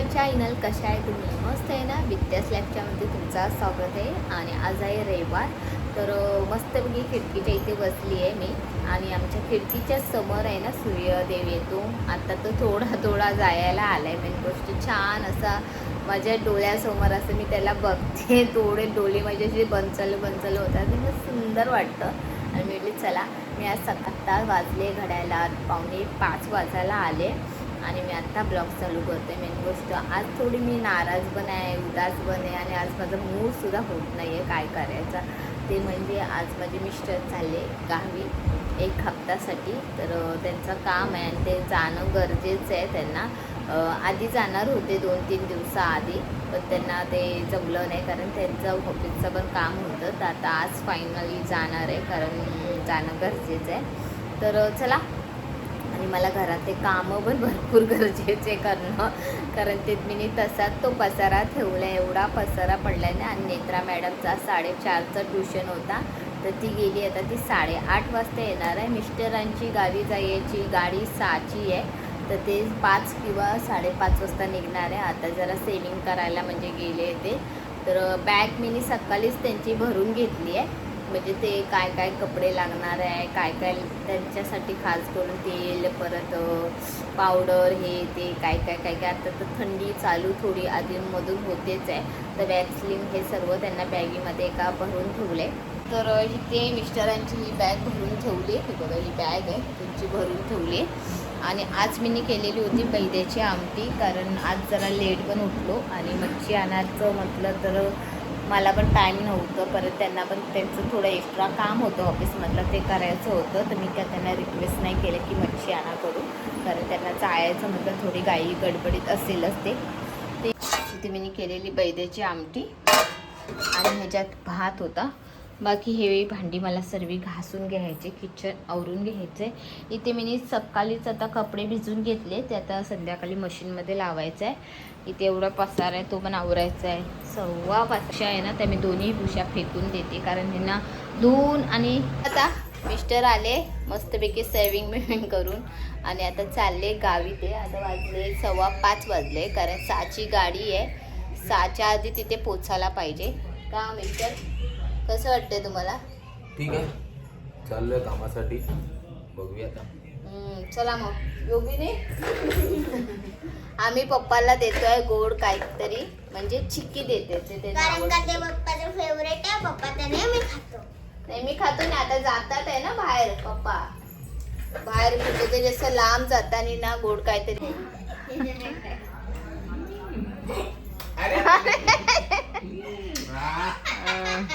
माय channel कशा आहे तुम्ही? मस्त आहे ना? विद्यास स्लॅबच्यामध्ये तुमचा स्वागत आहे. आणि आज आहे रविवार. तर मस्तपैकी खिडकीच्या इथे बसली आहे मी. आणि आमच्या खिडकीच्या समोर आहे ना सूर्यदेव येतो. आता तो थोडा थोडा जायला आला आहे मेन गोष्टी छान असा माझ्या डोळ्यासमोर असं मी त्याला बघते. थोडे डोळे माझे जे बंचल बंचल होतात. ते सुंदर वाटतं. आणि मी चला मी आज सकाळ वाजले घड्याला. पावणे पाच वाजायला आले. आणि मी आत्ता ब्लॉग चालू करते मेन गोष्ट. आज थोडी मी नाराज पण आहे उदास पण आहे आणि आज माझा मूडसुद्धा होत नाही आहे काय करायचा. ते म्हणजे आज माझे मिस्टर झाले गावी एक हप्त्यासाठी तर त्यांचं काम आहे आणि ते जाणं गरजेचं आहे त्यांना. आधी जाणार होते दोन तीन दिवसाआधी पण त्यांना ते जमलं नाही कारण त्यांचं ऑफिसचं पण काम होतं. तर आता आज फायनली जाणार आहे कारण जाणं गरजेचं आहे. तर चला आणि मला घरातले कामं पण भरपूर गरजेचे करणं. कारण ते मी तसाच तो पसारा ठेवला एवढा पसारा पडला ना. आणि नेत्रा मॅडमचा साडेचारचा ट्युशन होता. तर ती गेली आता ती साडेआठ वाजता येणार आहे. मिस्टरांची गावी जायची गाडी सहाची आहे. तर ते पाच किंवा साडेपाच वाजता निघणार आहे. आता जरा सेविंग करायला म्हणजे गेले ते तर बॅग मी सकाळीच त्यांची भरून घेतली आहे. म्हणजे ते काय काय कपडे लागणार आहे काय काय त्यांच्यासाठी खास करून तेल परत पावडर हे ते काय काय काय काय. आता तर थंडी चालू थोडी अधूनमधून होतेच आहे. तर वॅक्सलिन हे सर्व त्यांना बॅगीमध्ये एका भरून ठेवले. तर इथे मिस्टरांची ही बॅग भरून ठेवली. हे बघा ही बॅग आहे त्यांची भरून ठेवली. आणि आज मी केलेली होती बैद्याची आमटी कारण आज जरा लेट पण उठलो आणि मच्छी आणायचं म्हटलं तर मला पण टाईम नव्हतं. परत त्यांना पण त्यांचं थोडं एक्स्ट्रा काम होतं ऑफिसमधलं ते करायचं होतं. तर मी काय त्यांना रिक्वेस्ट नाही केलं की मच्छी आणा करू. कारण त्यांना जायचं म्हटलं थोडी गाई गडबडीत असेलच ते. ते तिथे मी केलेली बैद्याची आमटी. आणि ह्याच्यात भात होता. बाकी हे भांडी मला सर्व घासून घ्यायचे किचन आवरून घ्यायचे. इथे मी सकाळीच आता कपडे भिजून घेतले ते आता संध्याकाळी मशीनमध्ये लावायचं आहे. इथे एवढा पसार आहे तो पण आवरायचा आहे. सव्वा पाचशा आहे ना त्या मी दोन्ही भुशा फेकून देते कारण त्यांना धुवून आणि आता मिस्टर आले मस्तपैकी सेविंग बिविंग करून. आणि आता चालले गावी ते आता वाजले सव्वा पाच वाजले कारण सहाची गाडी आहे. सहाच्या आधी तिथे पोचायला पाहिजे. का मिस्टर? कसं वाटतंय तुम्हाला? ठीक आहे. चाललोय कामासाठी. बघूया आता. हम्म, चला मग. योगिनी? आम्ही पप्पाला देतोय गोड काहीतरी. म्हणजे चिक्की देते. ते त्यांना कारण का ते आवडतं. पप्पाचं फेवरेट आहे? पप्पा ते नेहमी खातो. नाही मी खातो ना आता जातात आहे ना बाहेर पप्पा. बाहेर कुठे ते जसं लांब जाताना ना गोड काहीतरी.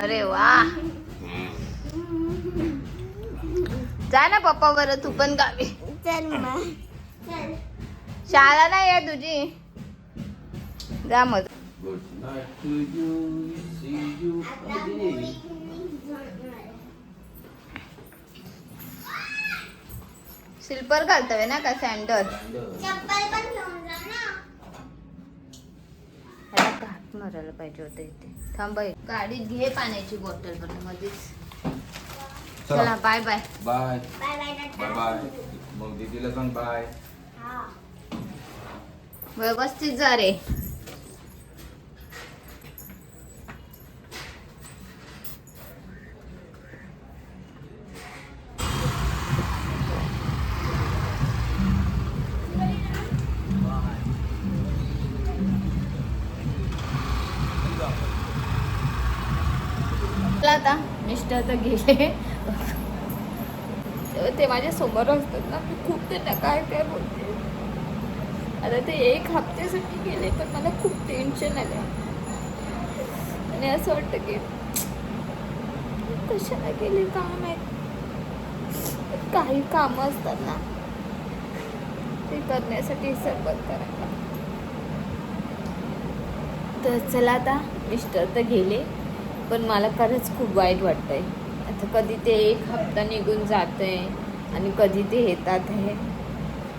अरे वा. जा ना पप्पा बरं तू पण गावी. चल मग. चल शाळा नाही आहे तुझी? जा मग good night to you see you आता मुली मुली स्लीपर घालतोय ना का सँडल चप्पल पण घेऊन जा ना. घाट मारायला पाहिजे होतं इथे? थांब बाई. गाडीत घे पाण्याची बॉटल पण मध्येच. चला. Bye bye bye bye bye bye tata bye मग दीदीला सांग बाय हा. व्यवस्थित जा रे. आता? मिस्टर तर गेले. ते माझ्यासमोर असतात ना मी खूप त्यांना काय काय बोलते. आता ते एक हप्त्यासाठी गेले पण मला खूप टेन्शन आलं आणि असं वाटतं की कशाला गेले काम आहेत? काही कामं असतात ना ते करण्यासाठी सरबत करायला. तर चला आता मिस्टर तर गेले. पण मला खरंच खूप वाईट वाटतंय. आता कधी ते एक हप्ता निघून जात आहे आणि कधी ते येतात आहे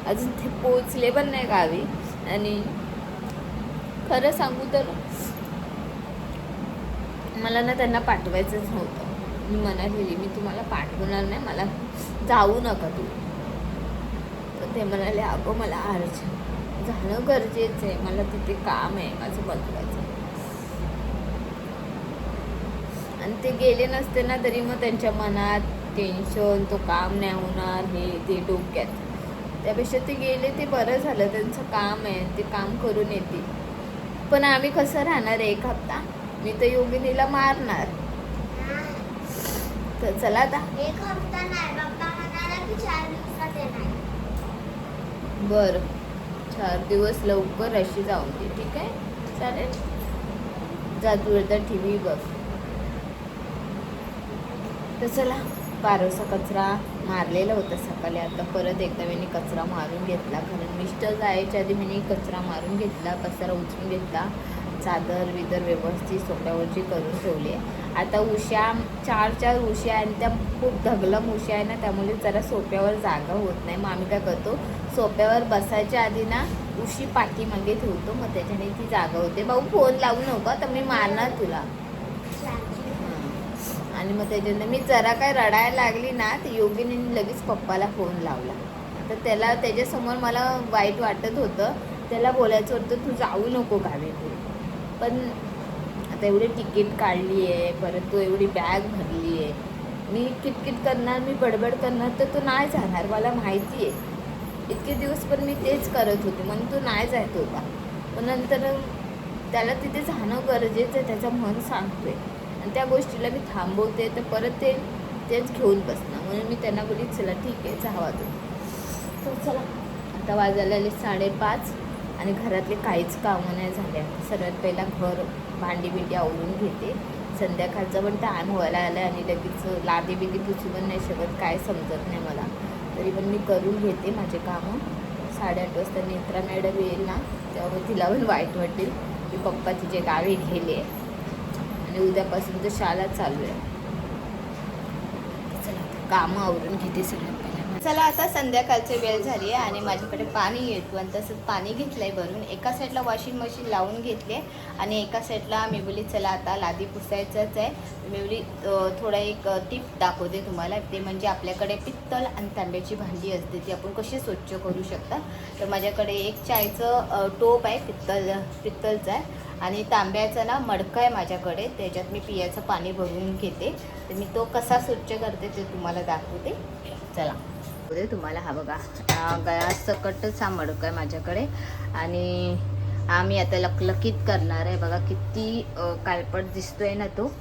अजून ते पोचले पण नाही गावी. आणि खरं सांगू तर मला ना त्यांना पाठवायचंच नव्हतं. मी म्हणालेली मी तुम्हाला पाठवणार नाही मला जाऊ नका तू. तर ते म्हणाले अगं मला अर्ज जाणं गरजेचं आहे. मला तिथे काम आहे माझं महत्वाचं आणि ते गेले नसते ना तरी मग त्यांच्या मनात टेन्शन तो काम नाही होणार हे ते डोक्यात. त्यापेक्षा ते गेले ते बरं झालं. त्यांचं काम आहे ते काम करून येतील. पण आम्ही कसं राहणार? एक हप्ता? मी तर योगिनीला मारणार. तर चला आता. एक हप्ता नाही बाप्पा म्हणाला की चार दिवसात येणार. बरं. चार दिवस लवकर अशी जाऊन दे ठीक आहे? चालेल. जा तू एकदा टी व्ही बघ. तर चला पारोसा कचरा मारलेला होता सकाळी. आता परत एकदा मी कचरा मारून घेतला. कारण मिस्टर जायच्या आधी मी कचरा मारून घेतला कचरा उचलून घेतला. चादर विदर व्यवस्थित सोप्यावरची करून ठेवली. आहे आता उश्या चार चार उश्या आहे आणि त्या खूप धगलम उश्या आहे ना त्यामुळे जरा सोप्यावर जागा होत नाही. मग आम्ही काय करतो सोप्यावर बसायच्या आधी ना उशी पाठीमागे ठेवतो. मग त्याच्याने ती जागा होते. भाऊ फोन लावू नको तर मी मारणार तुला. आणि मग त्याच्यानंतर मी जरा काय रडायला लागली ना तर योगिनी लगेच पप्पाला फोन लावला. तर त्याला त्याच्यासमोर मला वाईट वाटत होतं. त्याला बोलायचं होतं तू जाऊ नको गावी पण आता एवढी तिकीट काढली आहे परत तू एवढी बॅग भरली आहे मी किटकिट करणार मी बडबड करणार तर तू नाही जाणार मला माहिती आहे इतके दिवस पण मी तेच करत होते म्हणून तू नाही जायत होता. पण नंतर त्याला तिथे जाणं गरजेचं आहे त्याचं मन सांगतोय. आणि त्या गोष्टीला मी थांबवते तर परत ते तेच घेऊन बसणार. म्हणून मी त्यांना बोलली चला ठीक आहे जावा तू तर चला. आता वाजायला आले साडेपाच आणि घरातले काहीच कामं नाही झाले. सर्वात पहिला घर भांडी बिंडी आवरून घेते. संध्याकाळचा पण टाईम व्हायला आला आणि लगेच लादी बिदी पुसू पण नाही शकत काय समजत नाही मला. तरी पण मी करून घेते माझे कामं. साडेआठ वाजता नेत्रा मॅडम येईल ना तेव्हा तिला पण वाईट वाटेल की पप्पा तिचे गावी गेले. आणि उद्यापासून तर शाळा चालू आहे. चला कामं आवरून घेते सगळ्यात चला आता संध्याकाळची वेळ झाली आहे आणि माझ्याकडे पाणी येतो आणि तसंच पाणी घेतलं आहे भरून. एका साईडला वॉशिंग मशीन लावून घेतले आणि एका साईडला मी बोली चला आता लादी पुसायचंच आहे. मी बोली थोडा एक टिप दाखवते तुम्हाला. ते म्हणजे आपल्याकडे पित्तल आणि तांब्याची भांडी असते ती आपण कशी स्वच्छ करू शकता? तर माझ्याकडे एक चायचं टोप आहे पित्तल पित्तलचं आहे. आणि तांब्याचा ना मडका आहे माझ्याकडे त्याच्यात मी पियाचं पाणी भरून घेते. तर मी तो कसा स्वच्छ करते ते तुम्हाला दाखवते. चला. दाखवते तुम्हाला. हा बघा. गळा सकटच हा मडका आहे माझ्याकडे. आणि आम्ही आता लकलकीत करणार आहे. बघा किती कालपट काळपट दिसतोय ना तो.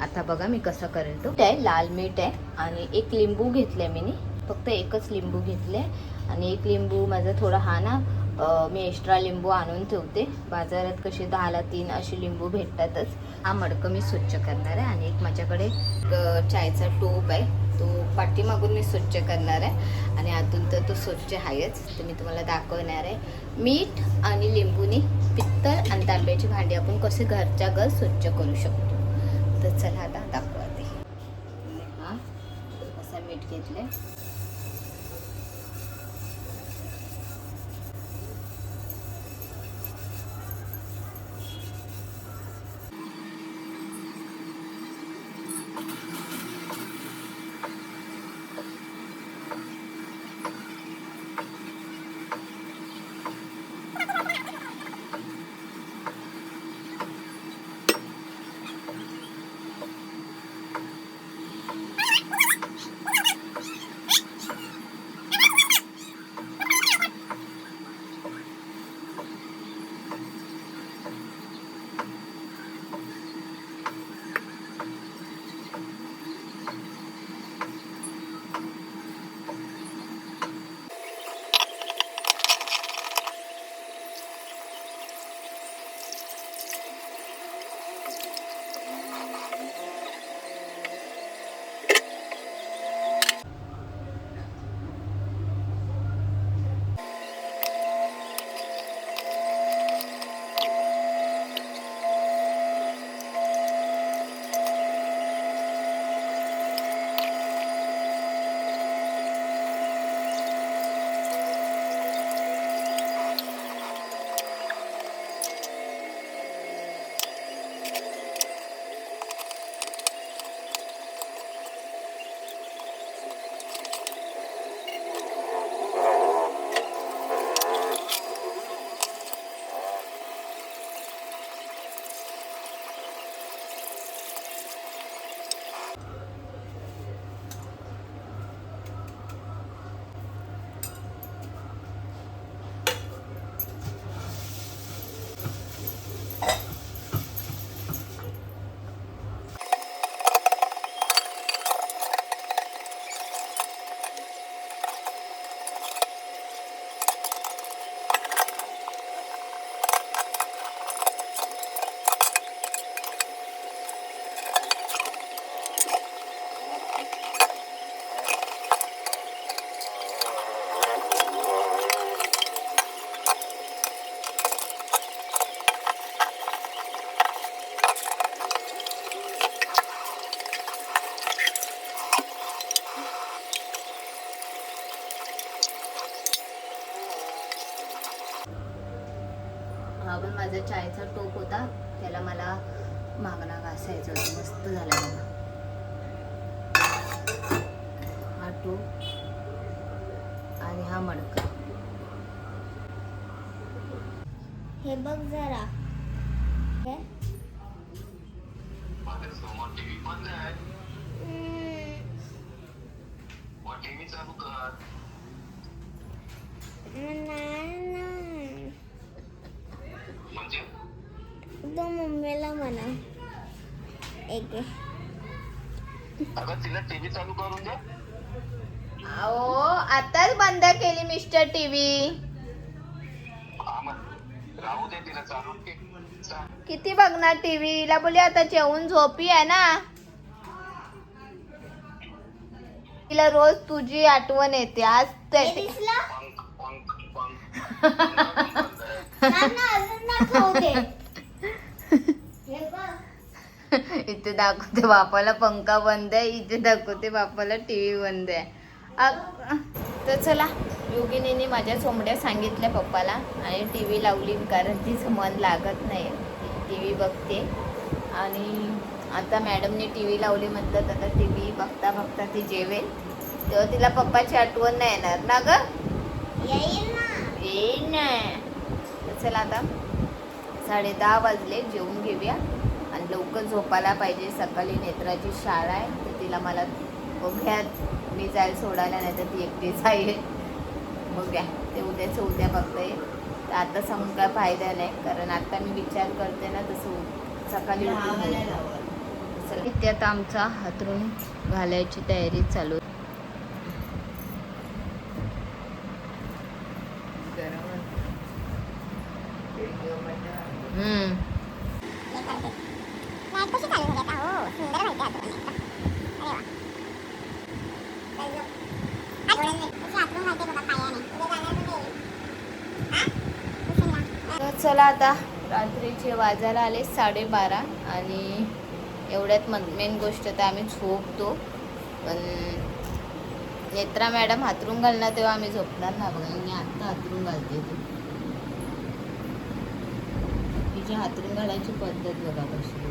आता बघा मी कसा करेल तो. आहे लाल मीठ आहे. आणि एक लिंबू घेतले मी. फक्त एकच लिंबू घेतले आणि एक लिंबू माझा थोडा हा ना मी एक्स्ट्रा लिंबू आणून ठेवते. बाजारात कसे दहाला तीन असे लिंबू भेटतातच. हा मडकं मी स्वच्छ करणार आहे आणि एक माझ्याकडे चायचा टोप आहे. तो पाठीमागून मी स्वच्छ करणार आहे आणि आतून तर तो स्वच्छ आहेच. तर मी तुम्हाला दाखवणार आहे. मीठ आणि लिंबूनी पित्तल आणि तांब्याची भांडी आपण कसे घरच्या घर स्वच्छ करू शकतो. तर चला आता दाखवते. हा असा मीठ घेतले हा मडका. हे बघ जरा. तो मम्मीला म्हणा. एक. अगं तिला टीव्ही चालू करून दे. अहो आताच बंद केली मिस्टर टीव्ही. मग राहू दे तिला चालू दे चा- किती बघणार टीव्हीला बोली आता जेवून झोपी आहे ना. तिला रोज तुझी आठवण येते. आज हे ते- दिसलं? पंख पंख पंख. थांब ना, अजून दाखवू दे. हे बघ. इथे दाखवते बापाला पंखा बंद आहे. इथे दाखवते बापाला टीव्ही बंद आहे. तर चला योगिनीने माझ्या चोंबड्या सांगितल्या पप्पाला आणि टी व्ही लावली कारण तिचं मन लागत नाही. टी व्ही बघते. आणि आता मॅडमने टी व्ही लावली म्हटलं तर आता टी व्ही बघता बघता ती जेवेल. तेव्हा तिला पप्पाची आठवण नाही येणार ना ग? येईल ना. तर चला आता साडे दहा वाजले जेवून घेऊया. आणि लवकर झोपायला पाहिजे सकाळी नेत्राची शाळा आहे तर तिला मला बघूया मी जाईल सोडायला नाही तर ती एकटी जाईल. बघूया ते उद्याचं उद्या बघता तर आता सांगून काय फायदा नाही कारण आता मी विचार करते ना तसं सकाळी उठून इथे आता आमचा हातरून घालायची तयारी चालू आहे. हम्म नाही कशी चालू झाली आता हो सुंदर माहिती आठवण अरे वा आठवण कशी आठवण माहिती बघा पायाने उद्या जाणार तुम्ही हा? उशिरा. तर चला आता रात्रीचे वाजायला आले साडेबारा आणि एवढ्यात मन मेन गोष्ट तर आम्ही झोपतो. पण नेत्रा मॅडम हातरून घालणार तेव्हा आम्ही झोपणार ना बघा. मी आत्ता हातरून घालते ती. तिची हातरून घालायची पद्धत बघा कशी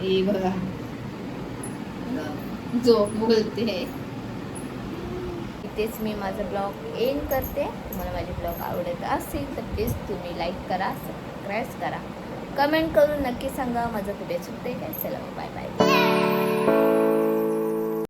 हे बघा. झोप बोलते. इथेच मी माझा ब्लॉग एंड करते. तुम्हाला माझे ब्लॉग आवडत असेल तर प्लीज तुम्ही लाईक करा सबस्क्राईब करा. कमेंट करून नक्की सांगा माझं कुठे चुकते काय. चला बाय बाय